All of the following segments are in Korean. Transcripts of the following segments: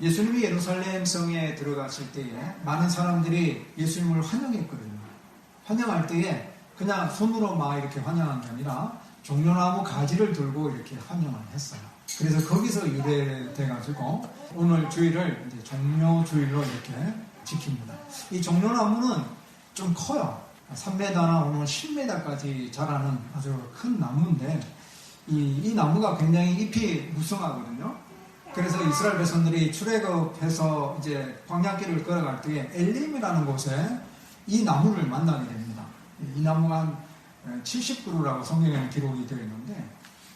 예수님이 예루살렘 성에 들어갔을 때에 많은 사람들이 예수님을 환영했거든요. 환영할 때에 그냥 손으로 막 이렇게 환영한 게 아니라 종려나무 가지를 들고 이렇게 환영을 했어요. 그래서 거기서 유래돼가지고 오늘 주일을 이제 종려주일로 이렇게 지킵니다. 이 종려나무는 좀 커요. 3m나 오늘 10m까지 자라는 아주 큰 나무인데 이, 이 나무가 굉장히 잎이 무성하거든요. 그래서 이스라엘 백성들이 출애굽해서 이제 광야길을 걸어갈 때에 엘림이라는 곳에 이 나무를 만나게 됩니다. 이 나무가 한 70그루라고 성경에는 기록이 되어 있는데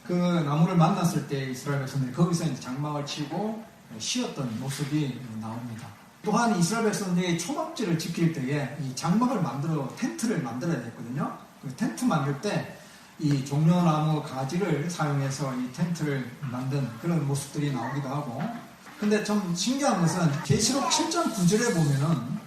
그 나무를 만났을 때 이스라엘 백성들이 거기서 이제 장막을 치고 쉬었던 모습이 나옵니다. 또한 이스라엘 백성들이 초막지를 지킬 때에 이 장막을 만들어 텐트를 만들어야 됐거든요. 그 텐트 만들 때 이 종려나무 가지를 사용해서 이 텐트를 만든 그런 모습들이 나오기도 하고 근데 좀 신기한 것은 계시록 7장 9절에 보면은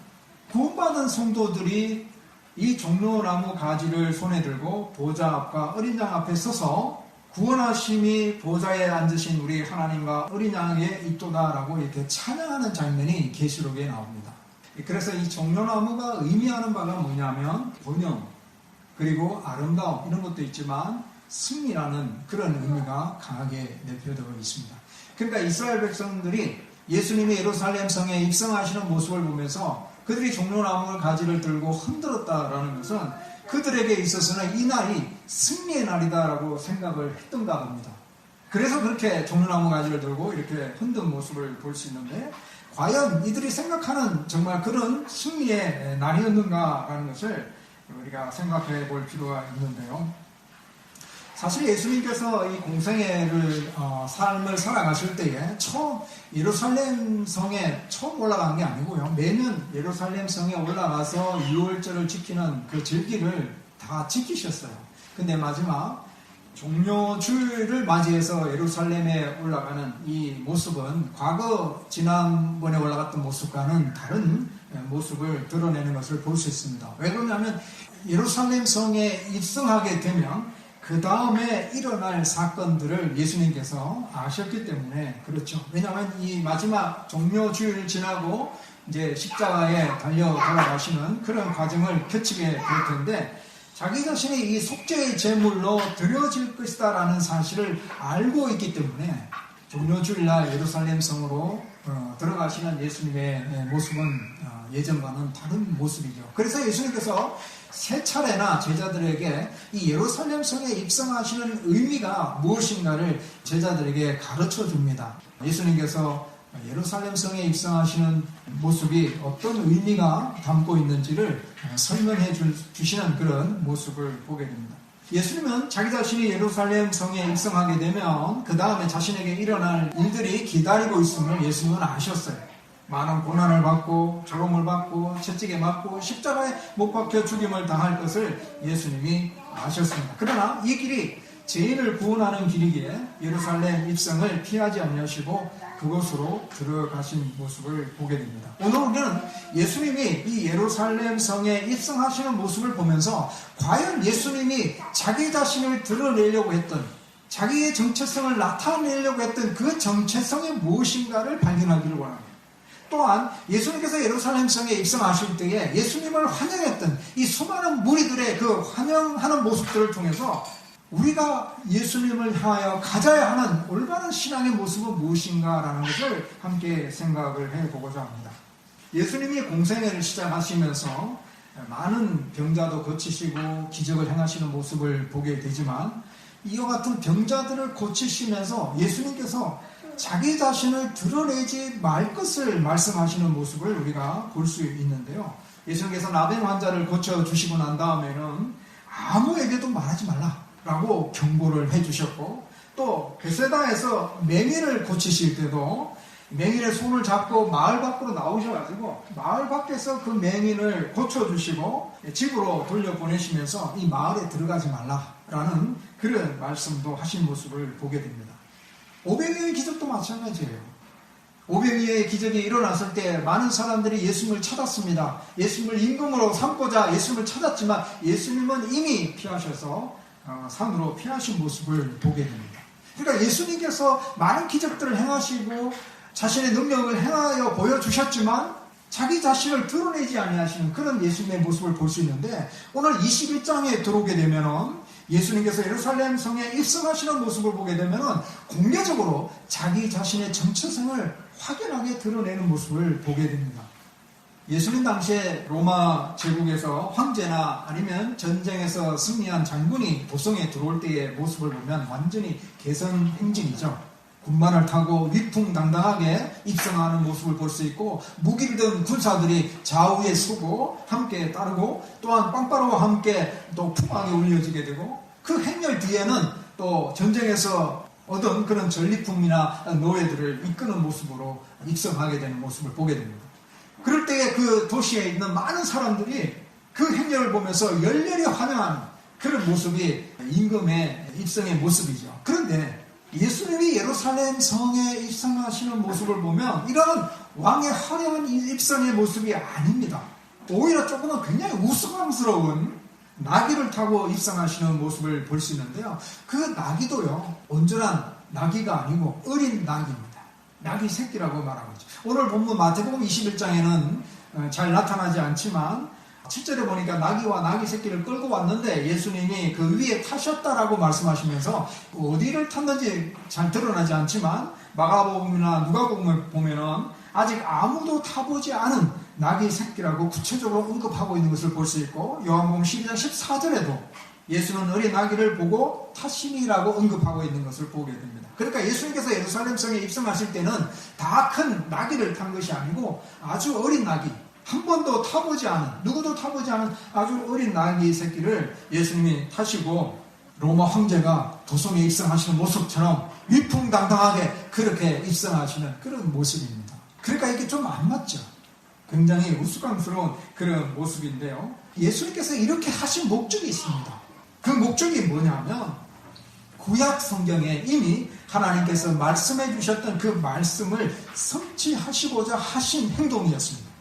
구원받은 성도들이 이 종려나무 가지를 손에 들고 보좌 앞과 어린 양 앞에 서서 구원하심이 보좌에 앉으신 우리 하나님과 어린 양에 있도다라고 이렇게 찬양하는 장면이 계시록에 나옵니다. 그래서 이 종려나무가 의미하는 바가 뭐냐면 번영 그리고 아름다움 이런 것도 있지만 승리라는 그런 의미가 강하게 내표되어 있습니다. 그러니까 이스라엘 백성들이 예수님이 예루살렘 성에 입성하시는 모습을 보면서 그들이 종려나무 가지를 들고 흔들었다라는 것은 그들에게 있어서는 이 날이 승리의 날이다라고 생각을 했던가 봅니다. 그래서 그렇게 종려나무 가지를 들고 이렇게 흔든 모습을 볼 수 있는데 과연 이들이 생각하는 정말 그런 승리의 날이었는가라는 것을 우리가 생각해 볼 필요가 있는데요. 사실 예수님께서 이 공생애를 어, 삶을 살아가실 때에 처음 예루살렘 성에 처음 올라간 게 아니고요. 매년 예루살렘 성에 올라가서 6월절을 지키는 그 절기를 다 지키셨어요. 근데 마지막 종료주일을 맞이해서 예루살렘에 올라가는 이 모습은 과거 지난번에 올라갔던 모습과는 다른 모습을 드러내는 것을 볼 수 있습니다. 왜 그러냐면 예루살렘 성에 입성하게 되면 그 다음에 일어날 사건들을 예수님께서 아셨기 때문에 그렇죠. 왜냐하면 이 마지막 종료주일 지나고 이제 십자가에 달려 돌아가시는 그런 과정을 거치게 될 텐데 자기 자신이 이 속죄의 제물로 드려질 것이다 라는 사실을 알고 있기 때문에 종료 주일날 예루살렘 성으로 어, 들어가시는 예수님의 모습은 어, 예전과는 다른 모습이죠. 그래서 예수님께서 세 차례나 제자들에게 이 예루살렘 성에 입성하시는 의미가 무엇인가를 제자들에게 가르쳐 줍니다. 예수님께서 예루살렘 성에 입성하시는 모습이 어떤 의미가 담고 있는지를 설명해 주시는 그런 모습을 보게 됩니다. 예수님은 자기 자신이 예루살렘 성에 입성하게 되면 그 다음에 자신에게 일어날 일들이 기다리고 있음을 예수님은 아셨어요. 많은 고난을 받고 조롱을 받고 채찍에 맞고 십자가에 못 박혀 죽임을 당할 것을 예수님이 아셨습니다. 그러나 이 길이 죄인을 구원하는 길이기에 예루살렘 입성을 피하지 않으시고 그곳으로 들어가신 모습을 보게 됩니다. 오늘 우리는 예수님이 이 예루살렘 성에 입성하시는 모습을 보면서 과연 예수님이 자기 자신을 드러내려고 했던 자기의 정체성을 나타내려고 했던 그 정체성이 무엇인가를 발견하기를 원합니다. 또한 예수님께서 예루살렘 성에 입성하실 때에 예수님을 환영했던 이 수많은 무리들의 그 환영하는 모습들을 통해서 우리가 예수님을 향하여 가져야 하는 올바른 신앙의 모습은 무엇인가라는 것을 함께 생각을 해보고자 합니다. 예수님이 공생애를 시작하시면서 많은 병자도 고치시고 기적을 행하시는 모습을 보게 되지만 이와 같은 병자들을 고치시면서 예수님께서 자기 자신을 드러내지 말 것을 말씀하시는 모습을 우리가 볼 수 있는데요. 예수님께서 나병 환자를 고쳐주시고 난 다음에는 아무에게도 말하지 말라 라고 경고를 해주셨고 또 베세다에서 맹인을 고치실 때도 맹인의 손을 잡고 마을 밖으로 나오셔가지고 마을 밖에서 그 맹인을 고쳐주시고 집으로 돌려보내시면서 이 마을에 들어가지 말라라는 그런 말씀도 하신 모습을 보게 됩니다. 오병이의 기적도 마찬가지예요. 오병이의 기적이 일어났을 때 많은 사람들이 예수님을 찾았습니다. 예수님을 임금으로 삼고자 예수님을 찾았지만 예수님은 이미 피하셔서 어, 산으로 피하신 모습을 보게 됩니다. 그러니까 예수님께서 많은 기적들을 행하시고 자신의 능력을 행하여 보여주셨지만 자기 자신을 드러내지 아니하시는 그런 예수님의 모습을 볼 수 있는데 오늘 21장에 들어오게 되면은 예수님께서 예루살렘 성에 입성하시는 모습을 보게 되면은 공개적으로 자기 자신의 정체성을 확연하게 드러내는 모습을 보게 됩니다. 예수님 당시에 로마 제국에서 황제나 아니면 전쟁에서 승리한 장군이 도성에 들어올 때의 모습을 보면 완전히 개선 행진이죠. 군만을 타고 위풍당당하게 입성하는 모습을 볼 수 있고 무기를 든 군사들이 좌우에 서고 함께 따르고 또한 빵빠로와 함께 또 풍악이 울려지게 되고 그 행렬 뒤에는 또 전쟁에서 얻은 그런 전리품이나 노예들을 이끄는 모습으로 입성하게 되는 모습을 보게 됩니다. 그럴 때에 그 도시에 있는 많은 사람들이 그 행렬을 보면서 열렬히 환영하는 그런 모습이 임금의 입성의 모습이죠. 그런데 예수님이 예루살렘 성에 입성하시는 모습을 보면 이런 왕의 화려한 입성의 모습이 아닙니다. 오히려 조금은 굉장히 우스꽝스러운 나귀를 타고 입성하시는 모습을 볼 수 있는데요. 그 나귀도요, 온전한 나귀가 아니고 어린 나귀입니다. 나귀 새끼라고 말하고 있죠. 오늘 본문 마태복음 21장에는 어, 잘 나타나지 않지만 7절에 보니까 나귀와 나귀 새끼를 끌고 왔는데 예수님이 그 위에 타셨다라고 말씀하시면서 어디를 탔는지 잘 드러나지 않지만 마가복음이나 누가복음을 보면은 아직 아무도 타보지 않은 나귀 새끼라고 구체적으로 언급하고 있는 것을 볼 수 있고 요한복음 12장 14절에도 예수는 어린 나귀를 보고 타심이라고 언급하고 있는 것을 보게 됩니다. 그러니까 예수님께서 예루살렘 성에 입성하실 때는 다 큰 나귀를 탄 것이 아니고 아주 어린 나귀, 한 번도 타보지 않은, 누구도 타보지 않은 아주 어린 나귀 새끼를 예수님이 타시고 로마 황제가 도성에 입성하시는 모습처럼 위풍당당하게 그렇게 입성하시는 그런 모습입니다. 그러니까 이게 좀 안 맞죠. 굉장히 우스꽝스러운 그런 모습인데요. 예수님께서 이렇게 하신 목적이 있습니다. 그 목적이 뭐냐면 구약 성경에 이미 하나님께서 말씀해 주셨던 그 말씀을 성취하시고자 하신 행동이었습니다.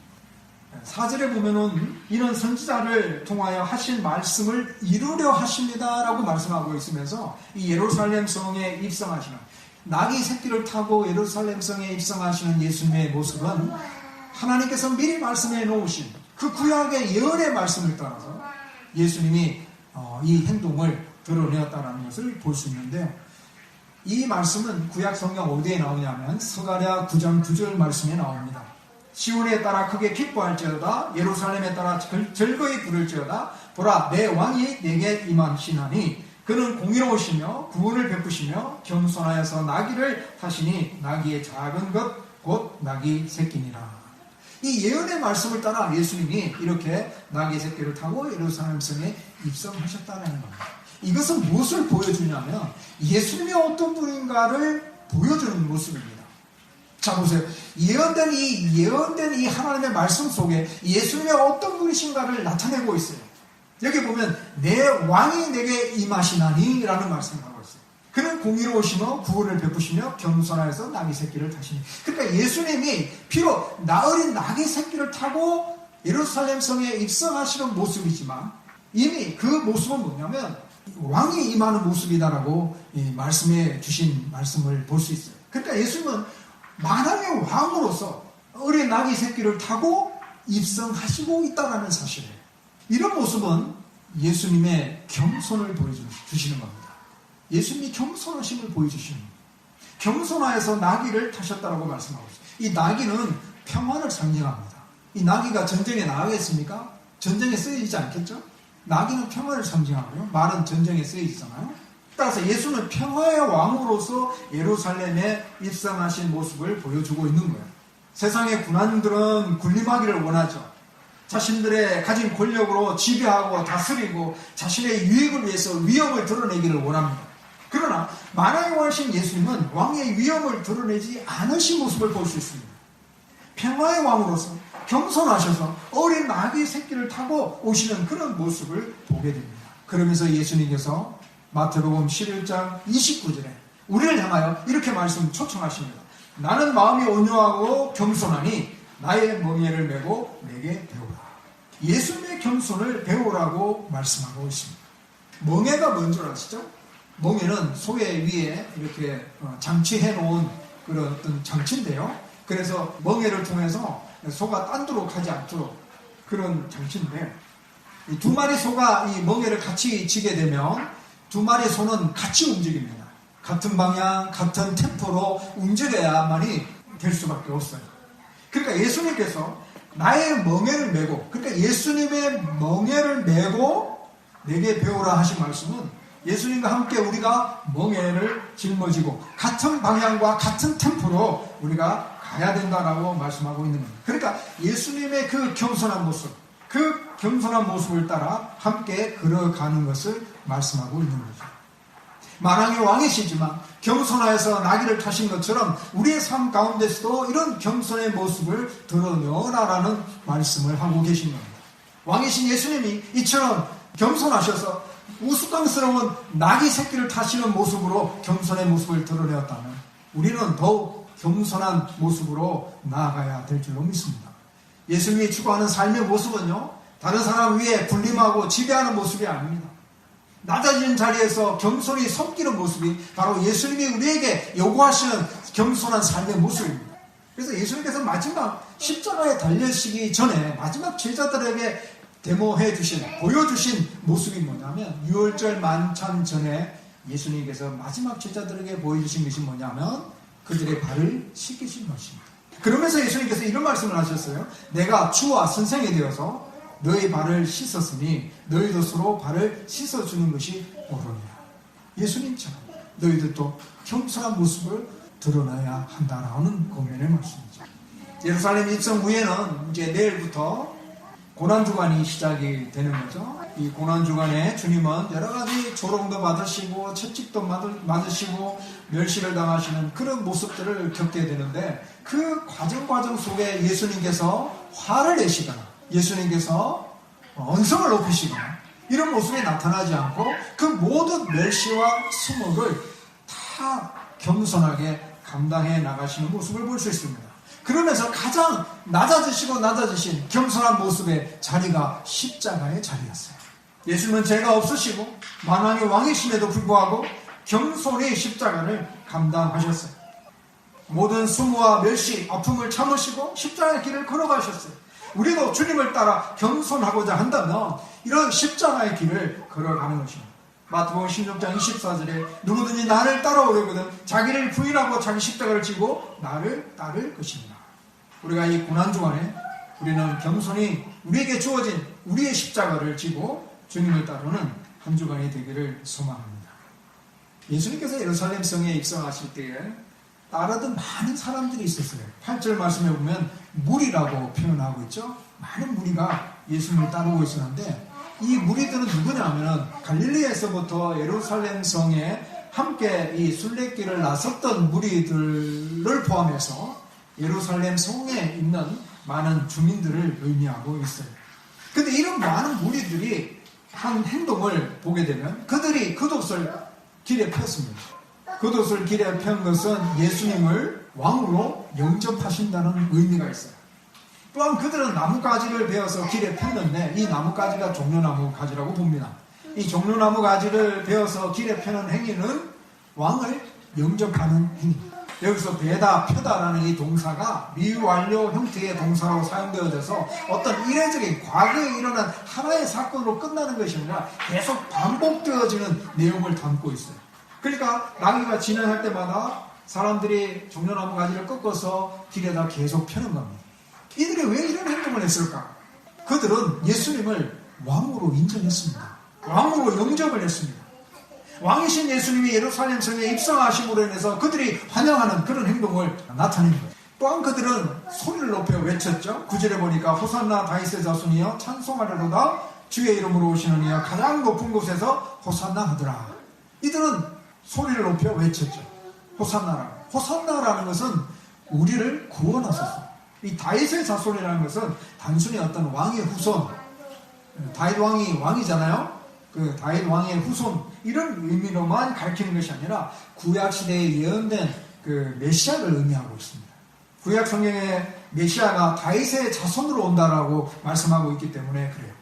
사절에 보면은 이런 선지자를 통하여 하신 말씀을 이루려 하십니다라고 말씀하고 있으면서 이 예루살렘 성에 입성하시는 나귀 새끼를 타고 예루살렘 성에 입성하시는 예수님의 모습은 하나님께서 미리 말씀해 놓으신 그 구약의 예언의 말씀을 따라서 예수님이 어, 이 행동을 드러내었다는 것을 볼 수 있는데요. 이 말씀은 구약 성경 어디에 나오냐면 서가랴 9장 9절 말씀에 나옵니다. 시온에 따라 크게 기뻐할지어다 예루살렘에 따라 즐거이 부를지어다 보라 내 왕이 내게 임하시나니 그는 공의로우시며 구원을 베푸시며 겸손하여서 나귀를 타시니 나귀의 작은 것 곧 나귀 새끼니라. 이 예언의 말씀을 따라 예수님이 이렇게 나귀 새끼를 타고 예루살렘 성에 입성하셨다는 겁니다. 이것은 무엇을 보여주냐면 예수님이 어떤 분인가를 보여주는 모습입니다. 자 보세요. 예언된 이 예언된 이 하나님의 말씀 속에 예수님이 어떤 분이신가를 나타내고 있어요. 여기 보면 내 왕이 내게 임하시나니라는 있어요. 그는 공의로우시며 구원을 베푸시며 겸손하여서 나귀 새끼를 타시니. 그러니까 예수님이 비록 나어린 나귀 새끼를 타고 예루살렘 성에 입성하시는 모습이지만 이미 그 모습은 뭐냐면 왕이 임하는 모습이다라고 말씀해 주신 말씀을 볼 수 있어요. 그러니까 예수님은 만왕의 왕으로서 어린 나귀 새끼를 타고 입성하시고 있다라는 사실이에요. 이런 모습은 예수님의 겸손을 보여주시는 겁니다. 예수님이 겸손하심을 보여주시는. 겸손하여서 나귀를 타셨다라고 말씀하고 있어요. 이 나귀는 평안을 상징합니다. 이 나귀가 전쟁에 나가겠습니까? 전쟁에 쓰이지 않겠죠? 나귀는 평화를 상징하고요. 말은 전쟁에 쓰여있잖아요. 따라서 예수는 평화의 왕으로서 예루살렘에 입성하신 모습을 보여주고 있는 거예요. 세상의 군안들은 군림하기를 원하죠. 자신들의 가진 권력으로 지배하고 다스리고 자신의 유익을 위해서 위험을 드러내기를 원합니다. 그러나 만왕의 왕이신 예수님은 왕의 위험을 드러내지 않으신 모습을 볼 수 있습니다. 평화의 왕으로서 겸손하셔서 어린 나귀 새끼를 타고 오시는 그런 모습을 보게 됩니다. 그러면서 예수님께서 마태복음 11장 29절에 우리를 향하여 이렇게 말씀 초청하십니다. 나는 마음이 온유하고 겸손하니 나의 멍에를 메고 내게 배우라. 예수님의 겸손을 배우라고 말씀하고 있습니다. 멍에가 뭔 줄 아시죠? 멍에는 소의 위에 이렇게 어, 장치해 놓은 그런 어떤 장치인데요. 그래서 멍에를 통해서 소가 딴도록 하지 않도록 그런 장치인데 이두 마리 소가 이 멍에를 같이 지게 되면 두 마리 소는 같이 움직입니다. 같은 방향, 같은 템포로 움직여야만이 될 수밖에 없어요. 그러니까 예수님께서 나의 멍에를 메고, 그러니까 예수님의 멍에를 메고 내게 배우라 하신 말씀은 예수님과 함께 우리가 멍에를 짊어지고 같은 방향과 같은 템포로 우리가 가야 된다라고 말씀하고 있는 겁니다. 그러니까 예수님의 그 겸손한 모습, 그 겸손한 모습을 따라 함께 걸어가는 것을 말씀하고 있는 거죠. 만왕의 왕이시지만 겸손하여서 나귀를 타신 것처럼 우리의 삶 가운데서도 이런 겸손의 모습을 드러내어라라는 말씀을 하고 계신 겁니다. 왕이신 예수님이 이처럼 겸손하셔서 우스꽝스러운 나귀 새끼를 타시는 모습으로 겸손의 모습을 드러내었다면 우리는 더욱 겸손한 모습으로 나아가야 될 줄로 믿습니다. 예수님이 추구하는 삶의 모습은요, 다른 사람 위에 군림하고 지배하는 모습이 아닙니다. 낮아진 자리에서 겸손히 섬기는 모습이 바로 예수님이 우리에게 요구하시는 겸손한 삶의 모습입니다. 그래서 예수님께서 마지막 십자가에 달려시기 전에 마지막 제자들에게 데모해 주신, 보여주신 모습이 뭐냐면 6월절 만찬 전에 예수님께서 마지막 제자들에게 보여주신 것이 뭐냐면 그들의 발을 씻기신 것입니다. 그러면서 예수님께서 이런 말씀을 하셨어요. 내가 주와 선생이 되어서 너희 발을 씻었으니 너희도 서로 발을 씻어주는 것이 옳으니라. 예수님처럼 너희들도 겸손한 모습을 드러나야 한다라는 고면의 말씀이죠. 예루살렘 입성 후에는 이제 내일부터 고난주간이 시작이 되는 거죠. 이 고난주간에 주님은 여러 가지 조롱도 받으시고 채찍도 맞으시고 멸시를 당하시는 그런 모습들을 겪게 되는데 그 과정 과정 속에 예수님께서 화를 내시거나 예수님께서 언성을 높이시거나 이런 모습이 나타나지 않고 그 모든 멸시와 수목을 다 겸손하게 감당해 나가시는 모습을 볼 수 있습니다. 그러면서 가장 낮아지시고 낮아지신 겸손한 모습의 자리가 십자가의 자리였어요. 예수님은 죄가 없으시고 만왕의 왕이심에도 불구하고 겸손히 십자가를 감당하셨어요. 모든 수모와 멸시, 아픔을 참으시고 십자가의 길을 걸어가셨어요. 우리도 주님을 따라 겸손하고자 한다면 이런 십자가의 길을 걸어가는 것입니다. 마태복음 16장 24절에 누구든지 나를 따라오려거든 자기를 부인하고 자기 십자가를 지고 나를 따를 것입니다. 우리가 이 고난주간에 우리는 겸손히 우리에게 주어진 우리의 십자가를 지고 주님을 따르는 한 주간이 되기를 소망합니다. 예수님께서 예루살렘 성에 입성하실 때에 따르던 많은 사람들이 있었어요. 8절 말씀에 보면 무리라고 표현하고 있죠. 많은 무리가 예수님을 따르고 있었는데 이 무리들은 누구냐면 갈릴리에서부터 예루살렘 성에 함께 이 순례길을 나섰던 무리들을 포함해서 예루살렘 성에 있는 많은 주민들을 의미하고 있어요. 근데 이런 많은 무리들이 한 행동을 보게 되면 그들이 겉옷을 길에 폈습니다. 겉옷을 길에 편 것은 예수님을 왕으로 영접하신다는 의미가 있어요. 또한 그들은 나뭇가지를 베어서 길에 폈는데 이 나뭇가지가 종려나무 가지라고 봅니다. 이 종려나무 가지를 베어서 길에 펴는 행위는 왕을 영접하는 행위입니다. 여기서 베다, 펴다라는 이 동사가 미완료 형태의 동사로 사용되어져서 어떤 이례적인 과거에 일어난 하나의 사건으로 끝나는 것이 아니라 계속 반복되어지는 내용을 담고 있어요. 그러니까 나귀가 진행할 때마다 사람들이 종려나무 가지를 꺾어서 길에다 계속 펴는 겁니다. 이들이 왜 이런 행동을 했을까? 그들은 예수님을 왕으로 인정했습니다. 왕으로 영접을 했습니다. 왕이신 예수님이 예루살렘 성에 입성하심으로 인해서 그들이 환영하는 그런 행동을 나타낸 거예요. 또한 그들은 소리를 높여 외쳤죠. 구절에 보니까 호산나 다이스 자손이여 찬송하려도다 주의 이름으로 오시는 이여 가장 높은 곳에서 호산나 하더라. 이들은 소리를 높여 외쳤죠. 호산나라. 호산나라는 것은 우리를 구원하소서. 이 다윗의 자손이라는 것은 단순히 어떤 왕의 후손, 다윗 왕이 왕이잖아요. 그 다윗 왕의 후손 이런 의미로만 가르치는 것이 아니라 구약 시대에 예언된 그 메시아를 의미하고 있습니다. 구약 성경에 메시아가 다윗의 자손으로 온다라고 말씀하고 있기 때문에 그래요.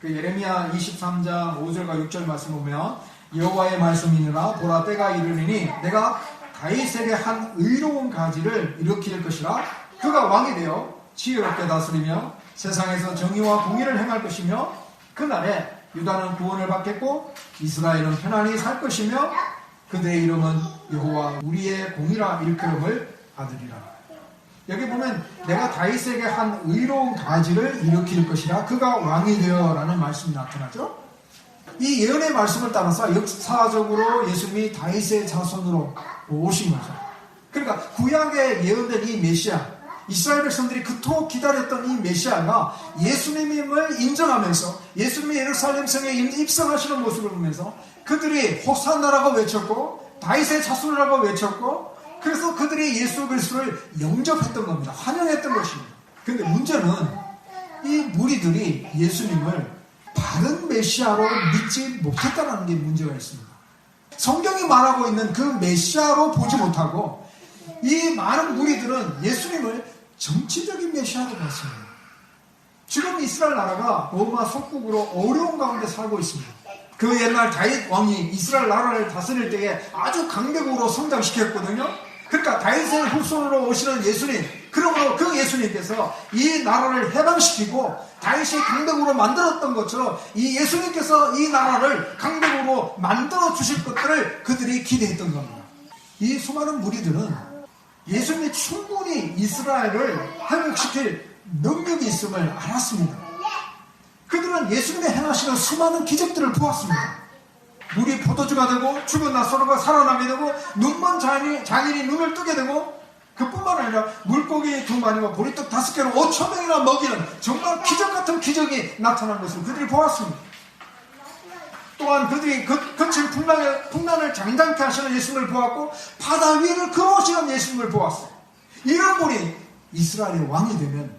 그 예레미야 23장 5절과 6절 말씀 보면 여호와의 말씀이니라 보라 때가 이르리니 내가 다윗에게 한 의로운 가지를 일으킬 것이라 그가 왕이 되어 지혜롭게 다스리며 세상에서 정의와 공의를 행할 것이며 그날에 유다는 구원을 받겠고 이스라엘은 편안히 살 것이며 그들의 이름은 여호와 우리의 공이라 일컬음을 받으리라. 여기 보면 내가 다윗에게 한 의로운 가지를 일으킬 것이라 그가 왕이 되어라는 말씀이 나타나죠. 이 예언의 말씀을 따라서 역사적으로 예수님이 다윗의 자손으로 오신 거죠. 그러니까 구약에 예언된 이 메시아, 이스라엘 백성들이 그토록 기다렸던 이 메시아가 예수님임을 인정하면서 예수님이 예루살렘 성에 입성하시는 모습을 보면서 그들이 호산나라고 외쳤고 다윗의 자손이라고 외쳤고 그래서 그들이 예수 그리스도를 영접했던 겁니다. 환영했던 것입니다. 근데 문제는 이 무리들이 예수님을 바른 메시아로 믿지 못했다는 게 문제가 있습니다. 성경이 말하고 있는 그 메시아로 보지 못하고 이 많은 무리들은 예수님을 정치적인 메시아로 봤습니다. 지금 이스라엘 나라가 로마 속국으로 어려운 가운데 살고 있습니다. 그 옛날 다윗 왕이 이스라엘 나라를 다스릴 때에 아주 강대국으로 성장시켰거든요. 그러니까 다윗의 후손으로 오시는 예수님, 그러므로 그 예수님께서 이 나라를 해방시키고 다윗이 강대국으로 만들었던 것처럼 이 예수님께서 이 나라를 강대국으로 만들어 주실 것들을 그들이 기대했던 겁니다. 이 수많은 무리들은 예수님이 충분히 이스라엘을 회복시킬 능력이 있음을 알았습니다. 그들은 예수님의 행하시는 수많은 기적들을 보았습니다. 물이 포도주가 되고 죽은 나사로가 살아나게 되고 눈먼 장인이, 장인이 눈을 뜨게 되고 그뿐만 아니라 물고기 두 마리와 보리떡 다섯 개로 5천 명이나 먹이는 정말 기적 같은 기적이 나타난 것을 그들이 보았습니다. 또한 그들이 그, 거친 풍랑을, 풍랑을 장장케 하시는 예수님을 보았고 바다 위를 걸어오시는 예수님을 보았어요. 이런 분이 이스라엘의 왕이 되면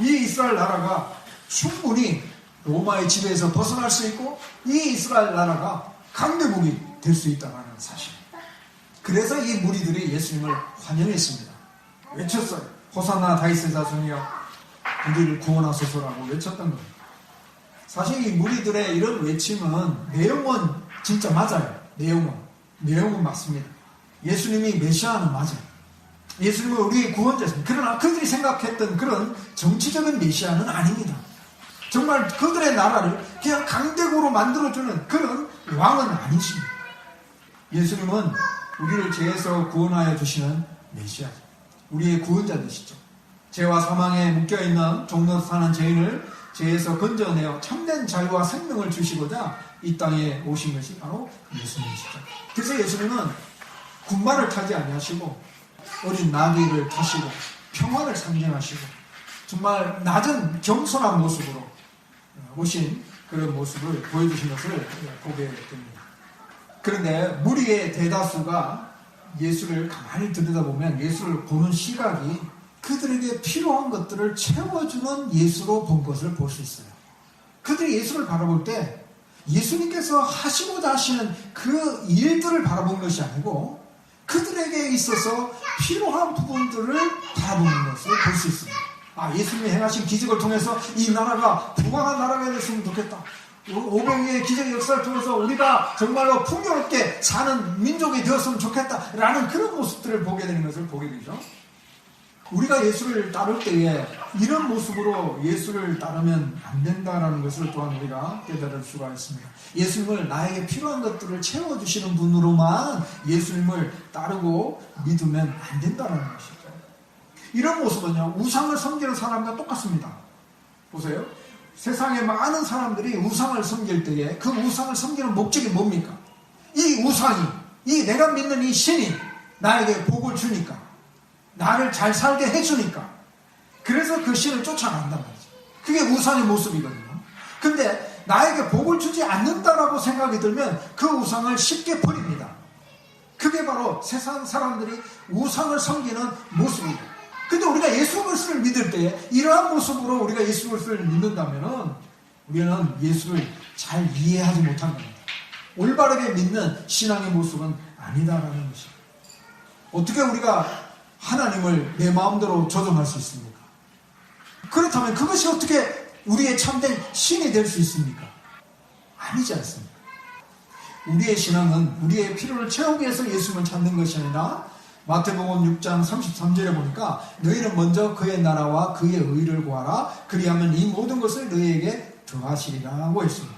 이 이스라엘 나라가 충분히 로마의 지배에서 벗어날 수 있고 이 이스라엘 나라가 강대국이 될 수 있다는 사실. 그래서 이 무리들이 예수님을 환영했습니다. 외쳤어요. 호산나 다윗의 자손이여 우리를 구원하소서라고 외쳤던 겁니다. 사실 이 무리들의 이런 외침은 내용은 진짜 맞아요. 내용은. 내용은 맞습니다. 예수님이 메시아는 맞아요. 예수님은 우리의 구원자입니다. 그러나 그들이 생각했던 그런 정치적인 메시아는 아닙니다. 정말 그들의 나라를 그냥 강대국으로 만들어주는 그런 왕은 아니십니다. 예수님은 우리를 죄에서 구원하여 주시는 메시아죠. 우리의 구원자 되시죠. 죄와 사망에 묶여있는 종로로 사는 죄인을 죄에서 건져내어 참된 자유와 생명을 주시고자 이 땅에 오신 것이 바로 예수님이시죠. 그래서 예수님은 군마를 타지 아니하시고 어린 나귀를 타시고 평화를 상징하시고 정말 낮은 겸손한 모습으로 오신 그런 모습을 보여주신 것을 보게 됩니다. 그런데 무리의 대다수가 예수를 가만히 들여다보면 예수를 보는 시각이 그들에게 필요한 것들을 채워주는 예수로 본 것을 볼 수 있어요. 그들이 예수를 바라볼 때 예수님께서 하시고자 하시는 그 일들을 바라본 것이 아니고 그들에게 있어서 필요한 부분들을 바라보는 것을 볼 수 있습니다. 아, 예수님이 행하신 기적을 통해서 이 나라가 부강한 나라가 됐으면 좋겠다. 500년의 기적의 역사를 통해서 우리가 정말로 풍요롭게 사는 민족이 되었으면 좋겠다라는 그런 모습들을 보게 되는 것을 보게 되죠. 우리가 예수를 따를 때에 이런 모습으로 예수를 따르면 안 된다라는 것을 또한 우리가 깨달을 수가 있습니다. 예수님을 나에게 필요한 것들을 채워주시는 분으로만 예수님을 따르고 믿으면 안 된다는 것이죠. 이런 모습은요, 우상을 섬기는 사람과 똑같습니다. 보세요. 세상에 많은 사람들이 우상을 섬길 때에 그 우상을 섬기는 목적이 뭡니까? 이 우상이, 이 내가 믿는 이 신이 나에게 복을 주니까, 나를 잘 살게 해주니까, 그래서 그 신을 쫓아간단 말이죠. 그게 우상의 모습이거든요. 근데 나에게 복을 주지 않는다라고 생각이 들면 그 우상을 쉽게 버립니다. 그게 바로 세상 사람들이 우상을 섬기는 모습입니다. 근데 우리가 예수 그리스도를 믿을 때 이러한 모습으로 우리가 예수 그리스도를 믿는다면은 우리는 예수를 잘 이해하지 못한 겁니다. 올바르게 믿는 신앙의 모습은 아니다라는 것입니다. 어떻게 우리가 하나님을 내 마음대로 조정할 수 있습니까? 그렇다면 그것이 어떻게 우리의 참된 신이 될 수 있습니까? 아니지 않습니까? 우리의 신앙은 우리의 필요를 채우기 위해서 예수님을 찾는 것이 아니라 마태복음 6장 33절에 보니까 너희는 먼저 그의 나라와 그의 의를 구하라 그리하면 이 모든 것을 너희에게 더하시리라고 했습니다.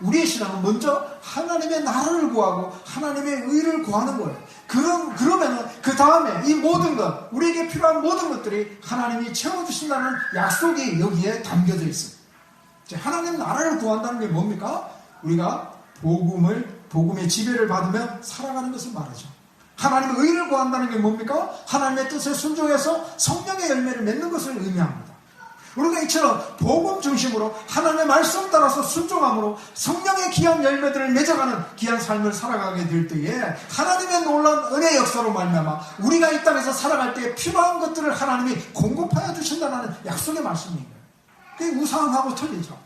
우리의 신앙은 먼저 하나님의 나라를 구하고 하나님의 의를 구하는 거예요. 그럼, 그러면은 그 다음에 이 모든 것, 우리에게 필요한 모든 것들이 하나님이 채워주신다는 약속이 여기에 담겨져. 이제 하나님 나라를 구한다는 게 뭡니까? 우리가 복음을, 복음의 지배를 받으며 살아가는 것을 말하죠. 하나님의 의를 구한다는 게 뭡니까? 하나님의 뜻에 순종해서 성령의 열매를 맺는 것을 의미합니다. 우리가 이처럼 복음 중심으로 하나님의 말씀 따라서 순종함으로 성령의 귀한 열매들을 맺어가는 귀한 삶을 살아가게 될 때에 하나님의 놀라운 은혜 역사로 말미암아 우리가 이 땅에서 살아갈 때 필요한 것들을 하나님이 공급하여 주신다는 약속의 거예요. 그게 우상하고 틀리죠.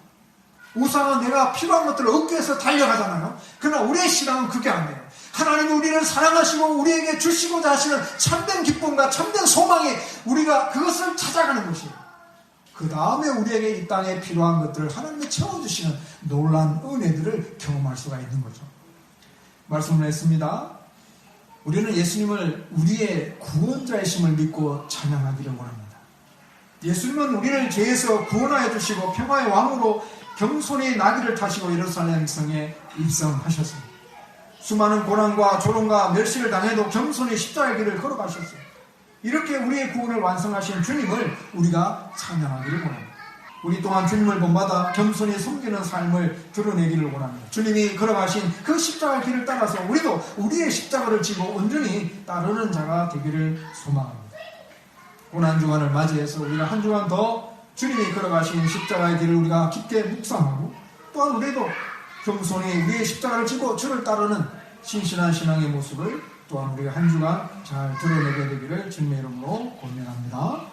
우상은 내가 필요한 것들을 얻기 위해서 달려가잖아요. 그러나 우리의 신앙은 그게 아니에요. 하나님이 우리를 사랑하시고 우리에게 주시고자 하시는 참된 기쁨과 참된 소망이 우리가 그것을 찾아가는 것이에요. 그 다음에 우리에게 이 땅에 필요한 것들을 하나님이 채워주시는 놀란 은혜들을 경험할 수가 있는 거죠. 말씀을 했습니다. 우리는 예수님을 우리의 구원자이심을 믿고 찬양하기를 원합니다. 예수님은 우리를 죄에서 구원하여 주시고 평화의 왕으로 겸손히 나귀를 타시고 예루살렘 성에 입성하셨습니다. 수많은 고난과 조롱과 멸시를 당해도 겸손히 십자가의 길을 걸어가셨어요. 이렇게 우리의 구원을 완성하신 주님을 우리가 찬양하기를 원합니다. 우리 또한 주님을 본받아 겸손히 섬기는 삶을 드러내기를 원합니다. 주님이 걸어가신 그 십자가 길을 따라서 우리도 우리의 십자가를 지고 온전히 따르는 자가 되기를 소망합니다. 고난 주간을 맞이해서 우리가 한 주간 더 주님이 걸어가신 십자가의 길을 우리가 깊게 묵상하고 또한 우리도 겸손히 우리의 십자가를 지고 주를 따르는 신실한 신앙의 모습을 또한 우리가 한 주간 잘 드러내게 되기를 주님의 이름으로 권면합니다.